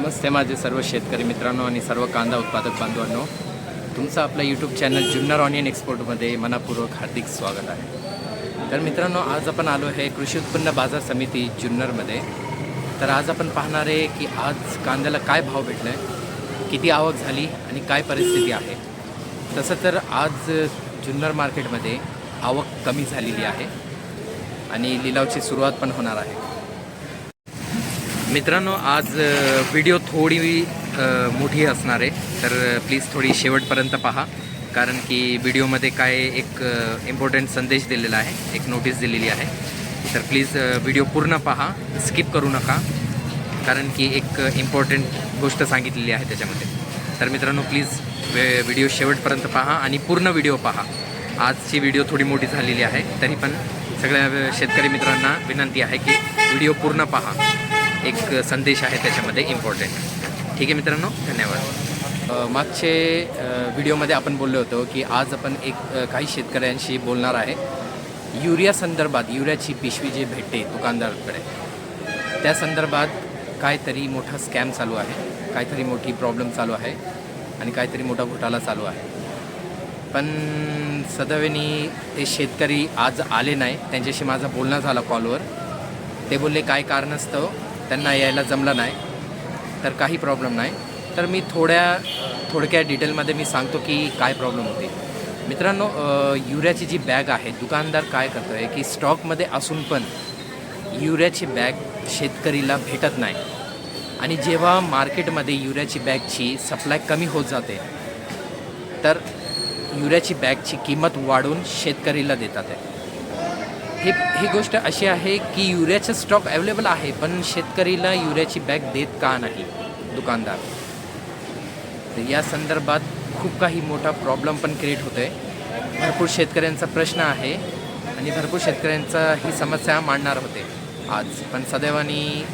नमस्ते माझे सर्व शेतकरी मित्रांनो आणि सर्व कांदा उत्पादक बांधवांनो. तुमचं आपलं यूट्यूब चॅनल जुन्नर ऑनियन एक्सपोर्टमध्ये मनापूर्वक हार्दिक स्वागत आहे. तर मित्रांनो आज आपण आलो आहे कृषी उत्पन्न बाजार समिती जुन्नरमध्ये तर आज आपण पाहणार आहे की आज कांद्याला काय भाव भेटला आहे किती आवक झाली आणि काय परिस्थिती आहे. तसं तर आज जुन्नर मार्केटमध्ये आवक कमी झालेली आहे आणि लिलावची सुरुवात पण होणार आहे. मित्रांनो आज व्हिडिओ थोडी मोठी असणार आहे. तर प्लीज थोडी शेवटपर्यंत पहा. कारण की व्हिडिओमध्ये काय एक इम्पॉर्टंट संदेश दिलेला आहे एक नोटीस दिलेली आहे. तर प्लीज व्हिडिओ पूर्ण पहा. स्किप करू नका. कारण की एक इम्पॉर्टंट गोष्ट सांगितलेली आहे त्याच्यामध्ये. तर मित्रांनो प्लीज वे व्हिडिओ शेवटपर्यंत पहा आणि पूर्ण व्हिडिओ पहा. आजची व्हिडिओ थोडी मोठी झालेली आहे. तरी पण सगळ्या शेतकरी मित्रांना विनंती आहे की व्हिडिओ पूर्ण पहा. एक संदेश आहे त्याच्यामध्ये इम्पॉर्टंट ठीक आहे मित्रांनो धन्यवाद. मागचे व्हिडिओमध्ये आपण बोललो होतो की आज आपण एक काही शेतकऱ्यांशी बोलणार आहे. युरिया संदर्भात युरियाची पिशवी जी भेटते दुकानदाराकडे त्या संदर्भात काहीतरी मोठा स्कॅम चालू आहे काहीतरी मोठी प्रॉब्लेम चालू आहे आणि काहीतरी मोठा घोटाळा चालू आहे. पण सदैवनी ते शेतकरी आज आले नाही त्यांच्याशी माझा बोलणं झाला कॉलवर ते बोलले काय कारणस्तव त्यांना यायला जमलं नाही तर काही प्रॉब्लेम नाही. तर मी थोड्या थोडक्या डिटेलमध्ये मी सांगतो की काय प्रॉब्लेम होते. मित्रांनो युरियाची जी बॅग आहे दुकानदार काय करतो आहे की स्टॉकमध्ये असून पण युरियाची बॅग शेतकरीला भेटत नाही. आणि जेव्हा मार्केटमध्ये युरियाची बॅगची सप्लाय कमी होत जाते तर युरियाची बॅगची किंमत वाढवून शेतकरीला देतात. आहे हे ही गोष्ट अशी आहे की युरियाचं स्टॉक अवेलेबल आहे पण शेतकरीला युरियाची बॅग देत का नाही दुकानदार? तर या संदर्भात खूप काही मोठा प्रॉब्लेम पण क्रिएट होतो आहे भरपूर शेतकऱ्यांचा प्रश्न आहे आणि भरपूर शेतकऱ्यांचा ही समस्या मांडणार होते आज. पण सदैवानी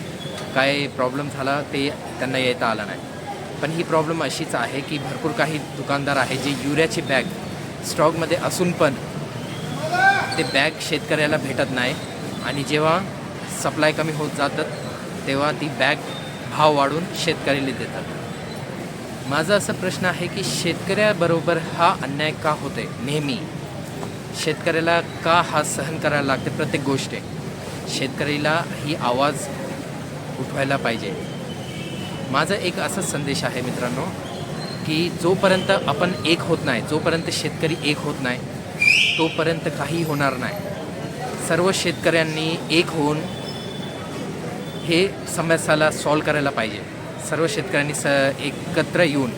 काय प्रॉब्लेम झाला ते त्यांना येता आला नाही. पण ही प्रॉब्लेम अशीच आहे की भरपूर काही दुकानदार आहे जे युरियाची बॅग स्टॉकमध्ये असून पण ते बॅग शेतकऱ्याला भेटत नाही. आणि जेव्हा सप्लाय कमी होत जातात तेव्हा ती बॅग भाव वाढून शेतकऱ्याला देतात. माझा असा प्रश्न आहे की शेतकऱ्याबरोबर हा अन्याय का होते नेहमी. शेतकऱ्याला का हा सहन करायला लागते? प्रत्येक गोष्ट शेतकऱ्याला ही आवाज उठवायला पाहिजे. माझा एक असा संदेश आहे मित्रांनो की जोपर्यंत आपण एक होत नाही जोपर्यंत शेतकरी एक होत नाही तोपर्यंत काही होणार नाही. सर्व शेतकऱ्यांनी एक होऊन हे समस्याला सॉल्व करायला पाहिजे. सर्व शेतकऱ्यांनी स एकत्र येऊन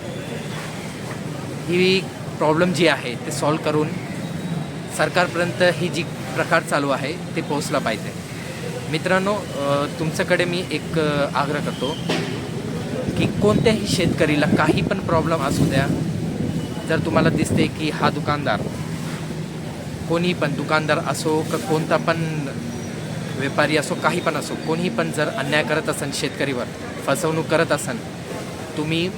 ही प्रॉब्लेम जी आहे ते सॉल्व करून सरकारपर्यंत ही जी प्रकार चालू आहे ते पोहोचला पाहिजे. मित्रांनो तुमच्याकडे मी एक आग्रह करतो की कोणत्याही शेतकरीला काही पण प्रॉब्लेम असू द्या जर तुम्हाला दिसते की हा दुकानदार कोणी पण दुकानदार असो का कोणता पण व्यापारी असो काही पण असो कोणी पण जर अन्याय करत असेल शेतकरीवर फसवणूक करत असेल तुम्ही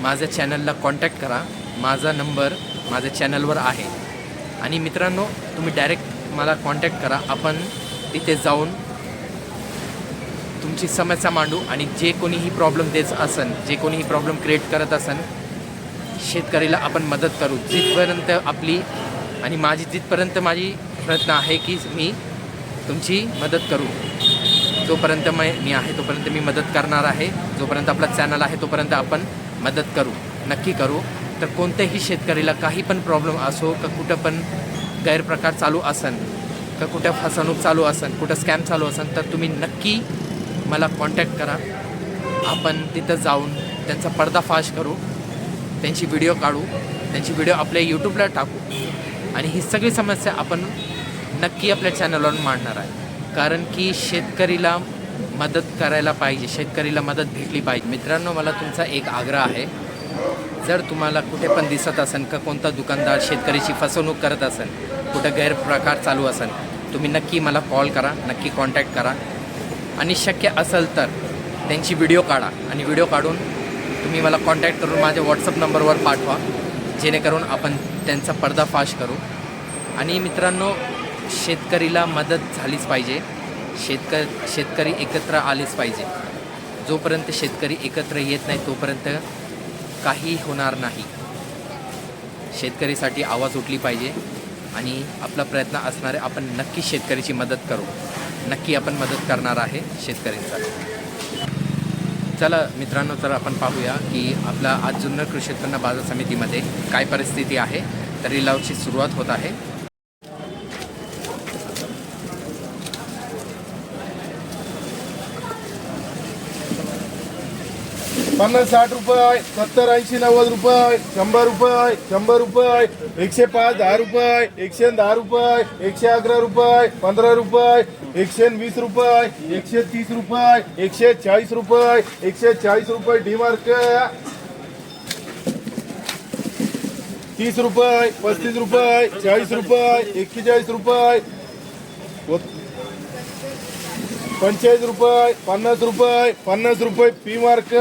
माझ्या चॅनलला कॉन्टॅक्ट करा. माझा नंबर माझ्या चॅनलवर आहे. आणि मित्रांनो तुम्ही डायरेक्ट मला कॉन्टॅक्ट करा. आपण तिथे जाऊन तुमची समस्या मांडू आणि जे कोणीही प्रॉब्लेम देत असन जे कोणीही प्रॉब्लेम क्रिएट करत असन शेतकरीला आपण मदत करू. जिथपर्यंत आपली आणि माझी जिथपर्यंत माझी प्रयत्न आहे की मी तुमची मदत करू जोपर्यंत मै मी आहे तोपर्यंत मी मदत करणार आहे जोपर्यंत आपला चॅनल आहे तोपर्यंत आपण मदत करू नक्की करू. तर कोणत्याही शेतकरीला काही पण प्रॉब्लेम असो का कुठं पण गैरप्रकार चालू असन का कुठं फसवणूक चालू असन कुठं स्कॅम चालू असन तर तुम्ही नक्की मला कॉन्टॅक्ट करा. आपण तिथं जाऊन त्यांचा पडदाफाश करू त्यांची व्हिडिओ काढू त्यांची व्हिडिओ आपल्या यूट्यूबला टाकू. आणि ही सगळी समस्या आपण नक्की आपल्या चॅनलवर मांडणार आहे. कारण की शेतकरीला मदत करायला पाहिजे शेतकरीला मदत भेटली पाहिजे. मित्रांनो मला तुमचा एक आग्रह आहे. जर तुम्हाला कुठे पण दिसत असेल का कोणता दुकानदार शेतकरीची फसवणूक करत असेल कुठं गैरप्रकार चालू असेल तुम्ही नक्की मला कॉल करा नक्की कॉन्टॅक्ट करा. आणि शक्य असेल तर त्यांची व्हिडिओ काढा. आणि व्हिडिओ काढून तुम्ही मला कॉन्टॅक्ट करून माझ्या व्हॉट्सअप नंबरवर पाठवा. जेणेकरून आपण त्यांचा पर्दाफाश करू. आणि मित्रांनो शेतकरीला मदत झालीच पाहिजे. शेतक शेतकरी एकत्र आलेच पाहिजे. जोपर्यंत शेतकरी एकत्र येत नाही तोपर्यंत काही होणार नाही. शेतकरीसाठी आवाज उठली पाहिजे आणि आपला प्रयत्न असणारे आपण नक्की शेतकऱ्याची मदत करू. नक्की आपण मदत करणार आहे शेतकऱ्यांसाठी चला मित्रांनो तर आपण पाहूया की आपला आज जुन्नर कृषी उत्पन्न बाजार समितीमध्ये काय परिस्थिती आहे. तर लिलावची सुरुवात होत आहे. पन्नास साठ रुपये सत्तर ऐंशी नव्वद रुपये शंभर रुपये शंभर रुपये एकशे पाच दहा रुपये एकशे दहा रुपये एकशे अकरा रुपये पंधरा रुपये एकशे वीस रुपये एकशे तीस रुपये एकशे चाळीस रुपये एकशे चाळीस रुपये डीमार्क तीस रुपये पस्तीस रुपये चाळीस रुपये एक्केचाळीस रुपये. पंचेचाळीस रुपये पन्नास रुपये पन्नास रुपये पी मार्क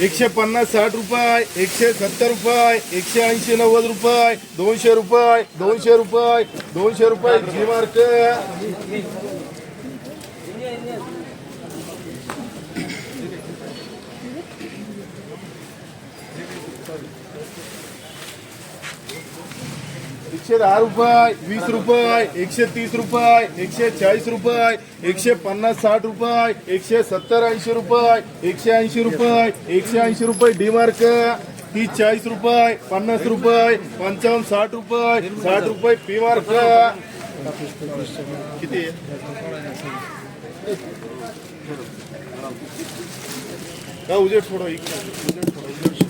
एकशे पन्नास साठ रुपये एकशे सत्तर रुपये एकशे ऐंशी नव्वद रुपये दोनशे रुपये दोनशे रुपये दोनशे रुपये जी मार्क एकशे दहा रुपये वीस रुपये एकशे तीस रुपये एकशे चाळीस रुपये एकशे पन्नास साठ रुपये एकशे सत्तर ऐंशी रुपये एकशे ऐंशी रुपये एकशे ऐंशी रुपये डीमार्क तीस चाळीस रुपये पन्नास रुपये पंचावन्न साठ रुपये साठ रुपये पी मार्क. किती? का उजेड थोडं उजेड थोडं,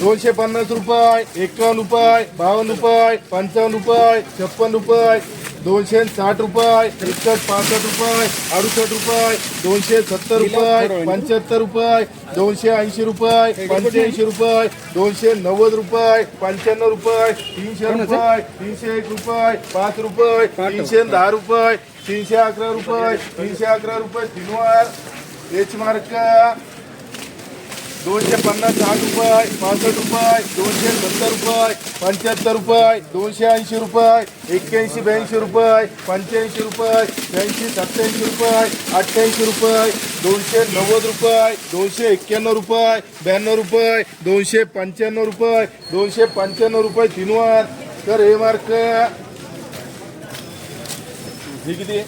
दोनशे पन्नास रुपये एकावन्न रुपये बावन्न रुपये पंचावन्न रुपये छप्पन रुपये दोनशे साठ रुपये एकसष्ट पासष्ट रुपये अडुसष्ट रुपये दोनशे सत्तर रुपये पंच्याहत्तर रुपये दोनशे ऐंशी रुपये पंच्याऐंशी रुपये दोनशे नव्वद रुपये पंच्याण्णव रुपये तीनशे रुपये तीनशे एक रुपये पाच रुपये तीनशे दहा रुपये तीनशे अकरा रुपये तीनशे अकरा रुपये तीनवार बेचमार्क मार्क दोनशे पन्नास साठ रुपये पासष्ट रुपये दोनशे सत्तर रुपये पंच्याहत्तर रुपये दोनशे ऐंशी रुपये एक्क्याऐंशी ब्याऐंशी रुपये पंच्याऐंशी रुपये ब्याऐंशी सत्त्याऐंशी रुपये अठ्ठ्याऐंशी रुपये दोनशे नव्वद रुपये दोनशे एक्क्याण्णव रुपये ब्याण्णव रुपये दोनशे पंच्याण्णव रुपये दोनशे पंच्याण्णव रुपये तीनवार. तर हे मार्क हे किती?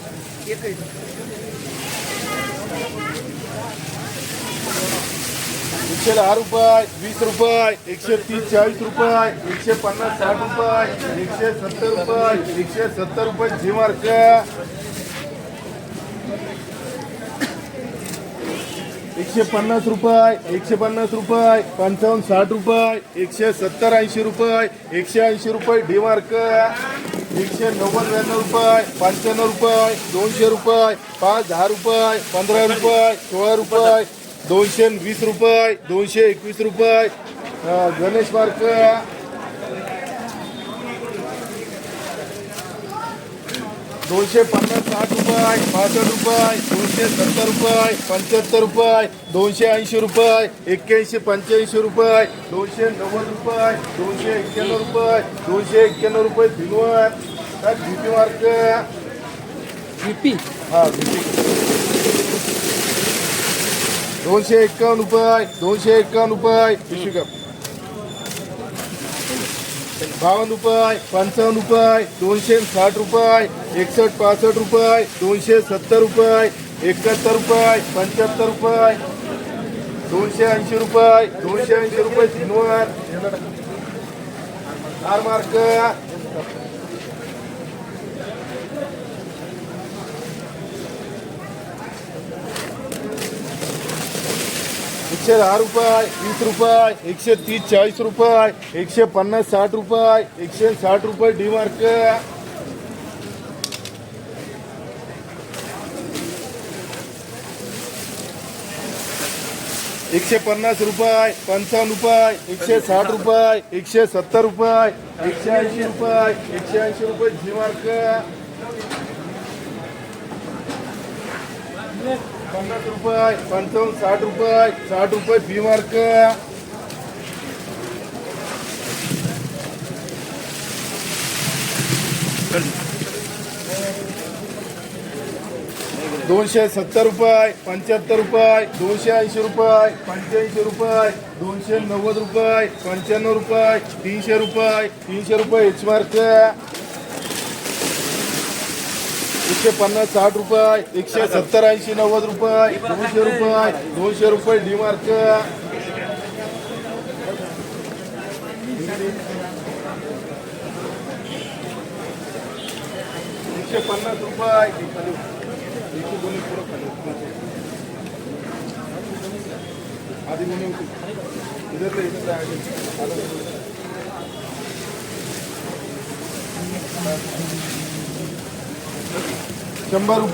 एकशे दहा रुपये वीस रुपये एकशे तीस चाळीस रुपये एकशे पन्नास साठ रुपये एकशे सत्तर रुपये एकशे सत्तर रुपये जी मार्क एकशे पन्नास रुपये एकशे पन्नास रुपये पंचावन्न साठ रुपये एकशे सत्तर ऐंशी रुपये एकशे ऐंशी रुपये डी मार्क एकशे नव्वद ब्याण्णव रुपये पंच्याण्णव रुपये दोनशे रुपये पाच दहा रुपये पंधरा रुपये सोळा रुपये दोनशे वीस रुपये दोनशे एकवीस रुपये. गणेश मार्क. दोनशे पन्नास साठ रुपये पासष्ट रुपये दोनशे सत्तर रुपये पंच्याहत्तर रुपये दोनशे ऐंशी रुपये एक्क्याऐंशी पंच्याऐंशी रुपये दोनशे नव्वद रुपये दोनशे एक्क्याण्णव रुपये दोनशे एक्क्याण्णव रुपये दिनवर भीती मार्क हा भीती दोनशे एक्कावन्न रुपये दोनशे एक्कावन्न रुपये पिशवी का बावन्न रुपये पंचावन्न रुपये दोनशे साठ रुपये एकसष्ट पासष्ट रुपये दोनशे सत्तर रुपये एकाहत्तर रुपये पंच्याहत्तर रुपये दोनशे ऐंशी रुपये दोनशे ऐंशी रुपये तीनवर चार मार्क. एकशे दहा रुपये वीस रुपये एकशे तीस चाळीस रुपये एकशे पन्नास साठ रुपये एकशे साठ रुपये डी मार्क. एकशे पन्नास रुपये पंचावन्न रुपये एकशे साठ रुपये एकशे सत्तर रुपये एकशे ऐंशी रुपये एकशे ऐंशी रुपये जी मार्क. पन्नास रुपये पंचावन्न साठ रुपये साठ रुपये फी मार्क दोनशे सत्तर रुपये पंच्याहत्तर रुपये दोनशे ऐंशी रुपये पंच्याऐंशी रुपये दोनशे नव्वद रुपये पंच्याण्णव रुपये तीनशे रुपये तीनशे रुपये एच मार्क एकशे पन्नास साठ रुपये एकशे सत्तर ऐंशी नव्वद रुपये दोनशे रुपये दोनशे रुपये डी मार्क. एकशे पन्नास रुपये. एकशे दोन्ही आधी म्हणून इधर शंभर रुपये